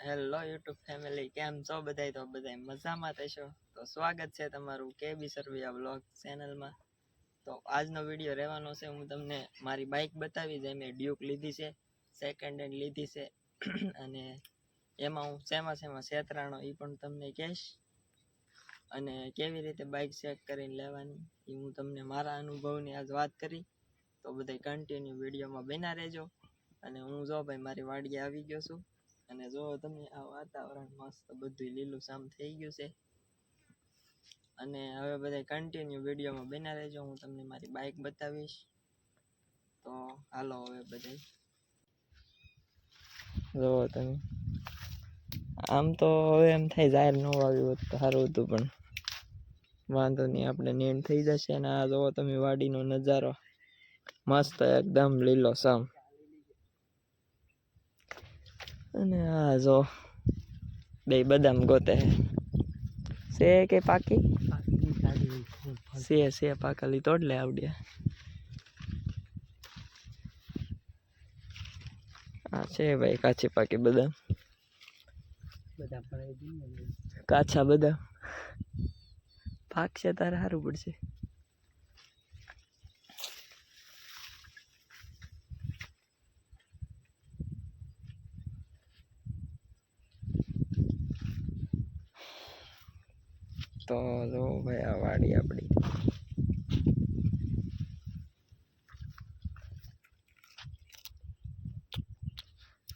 Hello YouTube family કેમ છો બધાય? તો બધાય મજામાં થશો તો સ્વાગત છે તમારું કેબી સર્વિયા બ્લોગ ચેનલમાં તો આજનો વીડિયો રહેવાનો છે, હું તમને મારી બાઇક બતાવી જે મેં ડ્યુક લીધી છે સેકન્ડ હેન્ડ લીધી છે. અને એમાં હું શેમાં શેમાં છેતરાણો એ પણ તમને કહીશ. અને કેવી રીતે બાઇક ચેક કરીને લેવાની એ હું તમને મારા અનુભવની આજ વાત કરી. તો બધાય કન્ટિન્યુ વિડીયોમાં બના રહેજો. અને હું જો ભાઈ મારી વાડીએ આવી ગયો છું અને જો તમે આ વાતાવરણ મસ્ત બધું લીલું સામ થઈ ગયું છે. અને હવે બધા કન્ટિન્યુ વિડીયોમાં બના રહેજો, હું તમને મારી બાઇક બતાવીશ. તો હાલો હવે બધા જોવો તમે. આમ તો હવે એમ થાય જાહેર ન આવ્યું હોત તો સારું હતું, પણ વાંધો નહીં, આપણે નીણ થઈ જશે અને આ જુઓ તમે વાડીનો નજારો મસ્ત એકદમ લીલો સામ. અને આ જો બે બદામ ગોતે છે કે પાકી? છે છે પાકલી તોડ લે આવડ્યા આ છે ભાઈ કાચી પાકી બદામ. કાચા પાક છે તારે સારું પડશે. તો જો ભાઈ, આ વાડી આપણી.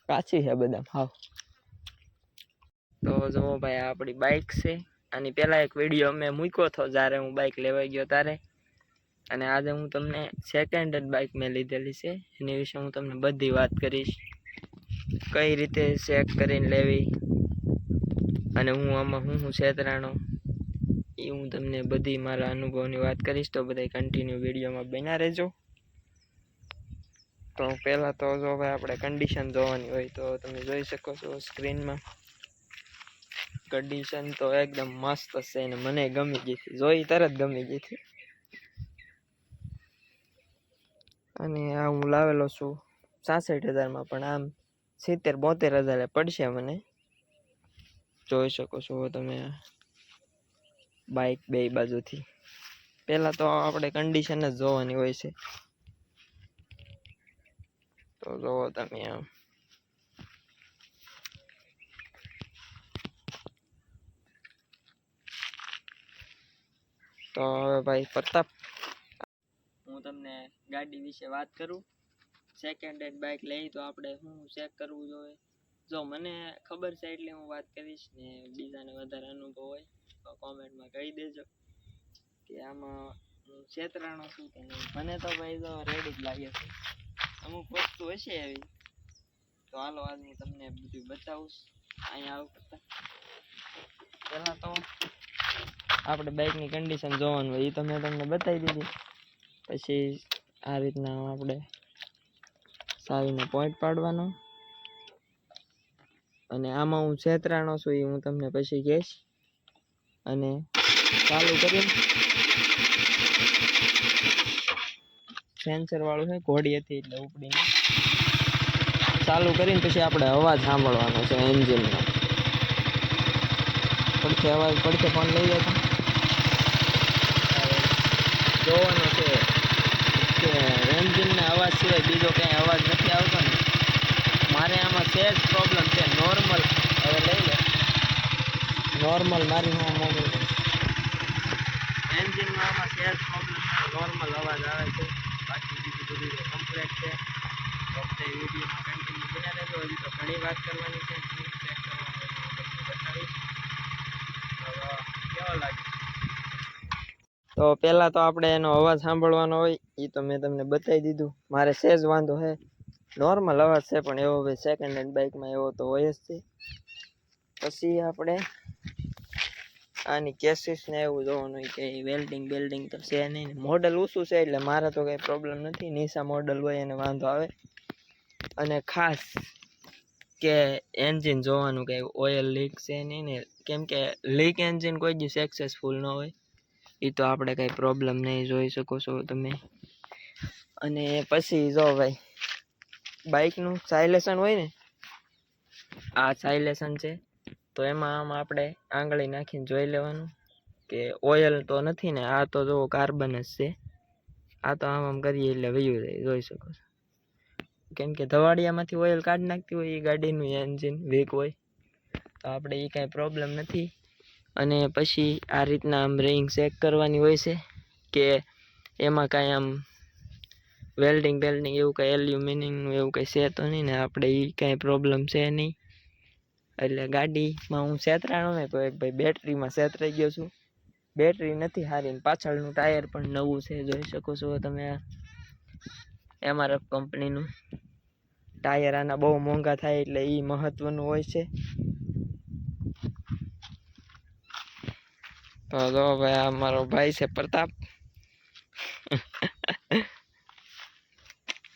કાચી છે બદામ, હાવ. તો જો ભાઈ આપણી બાઇક છે. આની પહેલા એક વીડિયો મેં મૂક્યો હતો, જ્યારે હું બાઇક લેવા ગયો ત્યારે. અને આજે હું તમને સેકન્ડ હેન્ડ બાઇક મેં લીધેલી છે. એની વિશે હું તમને બધી વાત કરીશ. કઈ રીતે ચેક કરીને લેવી? અને હું આમાં હું હું છેતરાણો? એ હું તમને બધી મારા અનુભવની વાત કરીશ તો બધા કન્ટિન્યુ વિડીયોમાં બન્યા રહેજો. તો પહેલાં તો જો ભાઈ આપણે કન્ડિશન જોવાની હોય તો તમે જોઈ શકો છો સ્ક્રીનમાં. કન્ડિશન તો એકદમ મસ્ત છે અને મને ગમી ગઈ હતી જોઈ તરત ગમી ગઈ હતી અને આ હું લાવેલો છું સાસઠ હજારમાં, પણ આમ સિત્તેર બોતેર હજારે પડશે મને. જોઈ શકો છો તમે બાઇક બે બાજુથી. પહેલાં તો આપણે કન્ડિશન જ જોવાની હોય છે. તો જોવો તમે આમ. તો હવે ભાઈ પ્રતાપ. હું તમને ગાડી વિશે વાત કરું. સેકન્ડ હેન્ડ બાઇક લઈ તો આપણે શું ચેક કરવું જોઈએ? જો મને ખબર છે એટલે હું વાત કરીશ ને બીજાને વધારે અનુભવ હોય. તો કોમેન્ટમાં કહી દેજો કે આમાં હું છેતરાણો છું કે નહીં? મને તો ભાઈ તો રેડી જ લાગે છે. અમુક વસ્તુ હશે એવી. તો હાલો આજ હું તમને બધું બતાવું. અહીંયા આવું કરતા. પહેલાં તો આપણે બાઇકની કન્ડિશન જોવાનું હોય, એ તો મેં તમને બતાવી દીધી. પછી આ રીતના આપણે સારીનો પોઈન્ટ પાડવાનો. અને આમાં હું છેતરાણો છું એ હું તમને પછી કહીશ. અને ચાલુ કરી સેન્સર વાળું છે, ઘોડી હતી એટલે ઉપડીને. ચાલુ કરીને પછી આપણે અવાજ સાંભળવાનો છે એન્જિનનો. પડખે અવાજ, પડખે ફોન લઈ જતો જોવાનો છે કે એન્જિનના અવાજ સિવાય બીજો ક્યાંય અવાજ નથી આવતો ને. મારે આમાં સેજ પ્રોબ્લેમ છે નોર્મલ હવે લઈ લે. નોર્મલ મારી હું મોબાઈલ એન્જિનમાં આમાં સેલ્ફ પ્રોબ્લેમ નોર્મલ અવાજ આવે છે. બાકી બીજું બધું કમ્પ્લેટ છે. તો વિડીયોમાં કન્ટિન્યુ બન્યા રહેજો. હજી તો ઘણી વાત કરવાની છે. ચેક કરવાની છે હું તમને બતાવીશ. તો કેવો લાગે? તો પહેલાં તો આપણે એનો અવાજ સાંભળવાનો હોય. એ તો મેં તમને બતાવી દીધું. મારે સેજ વાંધો છે નોર્મલ અવાજ છે પણ એવો ભાઈ સેકન્ડ હેન્ડ બાઇકમાં એવો તો હોય જ છે. પછી આપણે આની કેસીસ ને એવું જોવાનું હોય કે વેલ્ડિંગ બેલ્ડિંગ તો છે નહીં મોડલ ઓછું છે એટલે મારે તો કંઈ પ્રોબ્લેમ નથી. નિશા મોડલ હોય એને વાંધો આવે. અને ખાસ કે એન્જિન જોવાનું કે ઓઇલ લીક છે નહીં ને. કેમ કે લીક એન્જિન કોઈ દી સક્સેસફુલ ન હોય. એ તો આપણે કંઈ પ્રોબ્લેમ નહીં જોઈ શકો છો તમે. અને પછી જો ભાઈ બાઇકનું સાયલેશન હોય ને? આ સાયલેશન છે. તો એમાં આમ આપણે આંગળી નાખીને જોઈ લેવાનું કે ઓઇલ તો નથી ને, આ તો જો કાર્બન જ છે. આ તો આમ આમ કરીએ એટલે વયું જાય, જોઈ શકો છો. કેમ કે ધવાડિયામાંથી ઓઇલ કાઢી નાખતી હોય, એ ગાડીનું એન્જિન વીક હોય. તો આપણે એ કાંઈ પ્રોબ્લેમ નથી. અને પછી આ રીતના આમ રિંગ ચેક કરવાની હોય છે કે એમાં કાંઈ આમ વેલ્ડિંગ બેલ્ડિંગ એવું કાંઈ એલ્યુમિનિયમનું એવું કંઈ છે તો નહીં ને, આપણે એ કાંઈ પ્રોબ્લેમ છે નહીં. એટલે ગાડીમાં હું છેતરાણો ને તો એક ભાઈ બેટરીમાં છેતરાઈ ગયો છું. બેટરી નથી હારીને પાછળનું ટાયર પણ નવું છે, જોઈ શકો છો તમે એમઆરએફ કંપનીનું. ટાયર આના બહુ મોંઘા થાય એટલે એ મહત્વનું હોય છે. તો જો ભાઈ આ મારો ભાઈ છે પ્રતાપ.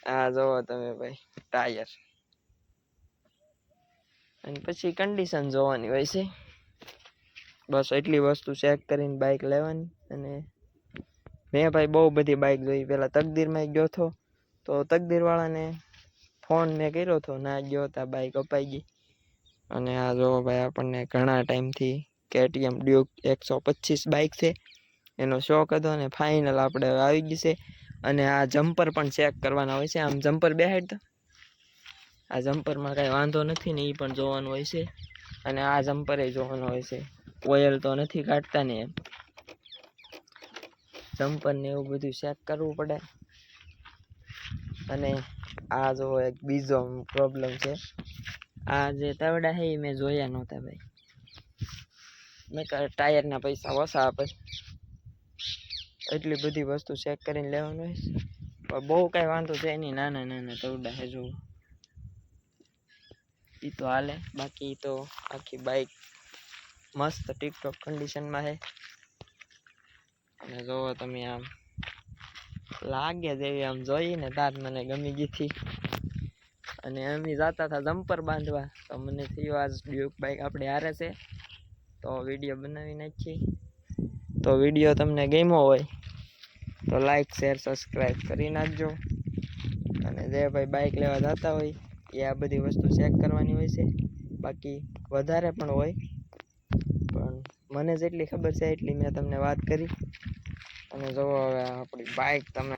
આ જોવો તમે ભાઈ, ટાયર. અને પછી કન્ડિશન જોવાની હોય છે. બસ એટલી વસ્તુ ચેક કરીને બાઇક લેવાની અને મેં ભાઈ બહુ બધી બાઇક જોઈ. પહેલાં તકદીરમાં ગયો હતો, તો તકદીરવાળાને ફોન મેં કર્યો હતો, ના ગયો હતા બાઇક અપાઈ ગઈ. અને આ જો ભાઈ આપણને ઘણા ટાઈમથી કેટીએમ ડ્યુક એકસો પચીસ બાઇક છે. એનો શોખ હતો અને ફાઇનલ આપણે આવી ગઈ છે. અને આ જમ્પર પણ ચેક કરવાના હોય છે. આમ જમ્પર બેહાડ તો આ જમ્પરમાં કાંઈ વાંધો નથી ને એ પણ જોવાનું હોય છે. અને આ જમ્પરે જોવાનું હોય છે. ઓઇલ તો નથી કાઢતા ને એમ. જમ્પરને એવું બધું ચેક કરવું પડે. અને આ જો એક બીજો પ્રોબ્લેમ છે. આ જે તવડા છે એ મેં જોયા નહોતા ભાઈ. મેં ટાયરના પૈસા ઓછા આપે. એટલી બધી વસ્તુ ચેક કરીને લેવાનું હોય. પણ બહુ કાંઈ વાંધો છે નહીં. નાના નાના તવડા છે જો. એ તો હાલે. બાકી તો આખી બાઇક મસ્ત ટીકટોક કન્ડિશનમાં છે અને જોવો તમે આમ લાગે જેવી આમ જોઈને તાર મને ગમી ગઈ હતી. અને અમે જતા હતા જમ્પર બાંધવા. તો મને થયું આજ ડ્યુક બાઇક આપણે હારે છે. તો વીડિયો બનાવી નાખી તો વીડિયો તમને ગમ્યો હોય તો લાઈક શેર સબસ્ક્રાઈબ કરી નાખજો. અને જે ભાઈ બાઇક લેવા જતા હોય એ આ બધી વસ્તુ ચેક કરવાની હોય છે. બાકી વધારે પણ હોય. પણ મને જેટલી ખબર છે એટલી મેં તમને વાત કરી. અને જોવો હવે આપણી બાઇક તમે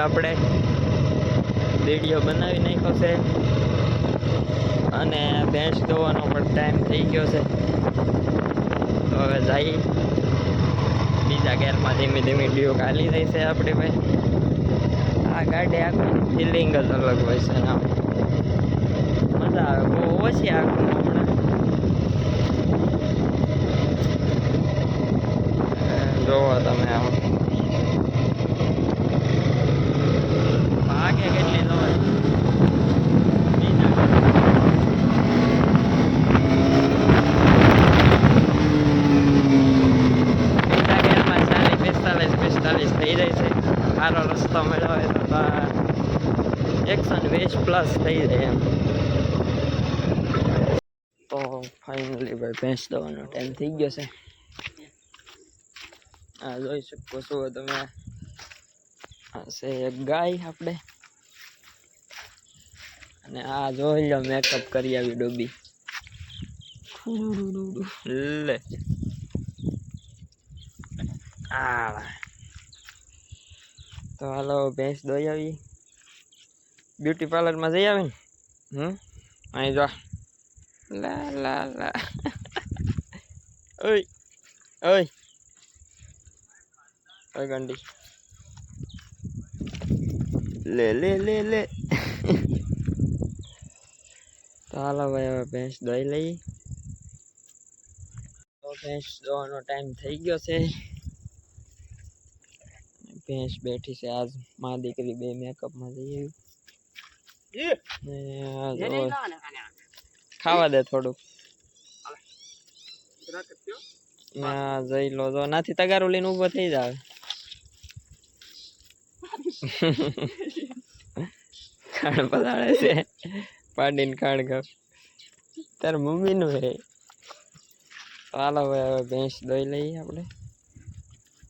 આપણે વીડિયો બનાવી નાખ્યો છે. અને ભેંસ ધોવાનો પણ ટાઈમ થઈ ગયો છે. તો હવે જઈ બીજા ગેરમાં ધીમે ધીમે ડીઓ કાલી થઈ છે આપણી ભાઈ આ ગાડી આખું ફિલિંગ જ અલગ હોય છે આમ. મજા આવે, બહુ ઓછી આખું હમણાં. જોવો તમે આમ ભાગે કેટલી જોવે બીજા બીજા ગેરમાં ચાલીસ પિસ્તાલીસ પિસ્તાલીસ થઈ કેટલી છે. સારો રસ્તો મળ્યો હોય તો એકસો વીસ પ્લસ થઈ જાય એમ. તો ફાઇનલી ભાઈ ભેંસ દવાનો ટાઈમ થઈ ગયો છે. આ જોઈ શકો છો તમે. આ છે ગાય આપણે. અને આ જોઈ લો મેકઅપ કરી આવી ડોબી. લે. આ. તો હાલો ભેંસ દોઈ આવી. બ્યુટી પાર્લરમાં જઈ આવી ને હમ? અહીં જો લા લા લા. ઓય ઓય. ઓય ગંડી. લે લે લે લે. હાલો ભાઈ હવે ભેંસ દોઈ લઈ. તો ભેંસ દોવાનો ટાઈમ થઈ ગયો છે. ભેંસ બેઠી છે આજ મા દીકરી બે મેકઅપમાં જઈ આવી. ખાવા દે થોડુંક. ના જઈ લો જો નાથી તગારું લઈને ઊભો થઈ જાવ. ખાણ પલાળે છે. પાડીને ખાણ ખાવ તાર મમ્મીનું હે ચાલો હવે હવે ભેંસ દોઈ લઈએ આપણે.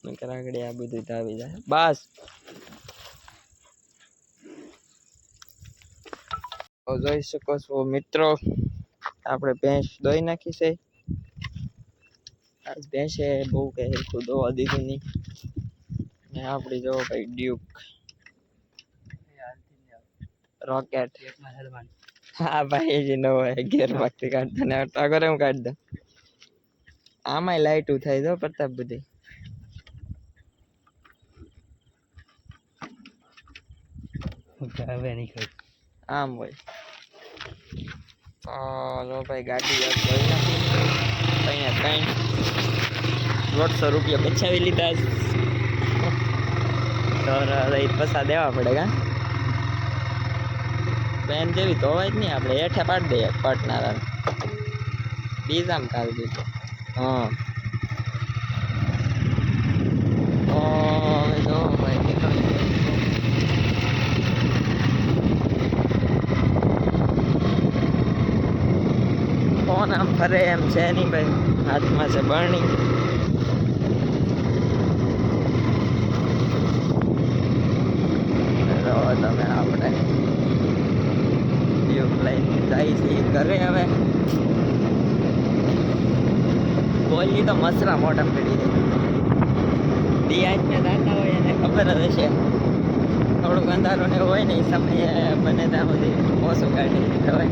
નકર આગળ આ બધું ધાવી જાય. બસ. જોઈ શકો છો મિત્રો આપણે ભેંસ દોઈ નાખી છે. આજ ભેંસે બહુ કહે દોવા દીધું નહીં. ને આપણી જો ભાઈ ડ્યુક. રોકેટ હા ભાઈ એ જે નવો હે ગેર કાઢતા ને અગર હું કાઢ દઉં. આમાંય લાઈટ થાય તો પ્રતાપ બધી. હવે નહીં આમ હોય. ચાલો જો ભાઈ ગાડી યાદ કરી નાખી. અહીંયા ત્રણ દોઢસો રૂપિયા બચાવી લીધા. તો પૈસા દેવા પડે કા? બેન જેવી ધોવાય જ નહીં. આપણે હેઠે પાડી દઈએ પટનારા બીજામ કાઢી દીધું. હા. ફોન આમ ફરે એમ છે નહીં ભાઈ. હાથમાં છે બરણી. જો તમે આપણે ટ્યુબ લઈને જાય ઘરે હવે. બોલી તો મસરા મોટા પડી દે દી આજના દાતા હોય એને ખબર જ હશે. થોડુંક અંધારો ને હોય ને સમયે બને ત્યાં સુધી ઓછું કાઢી હોય.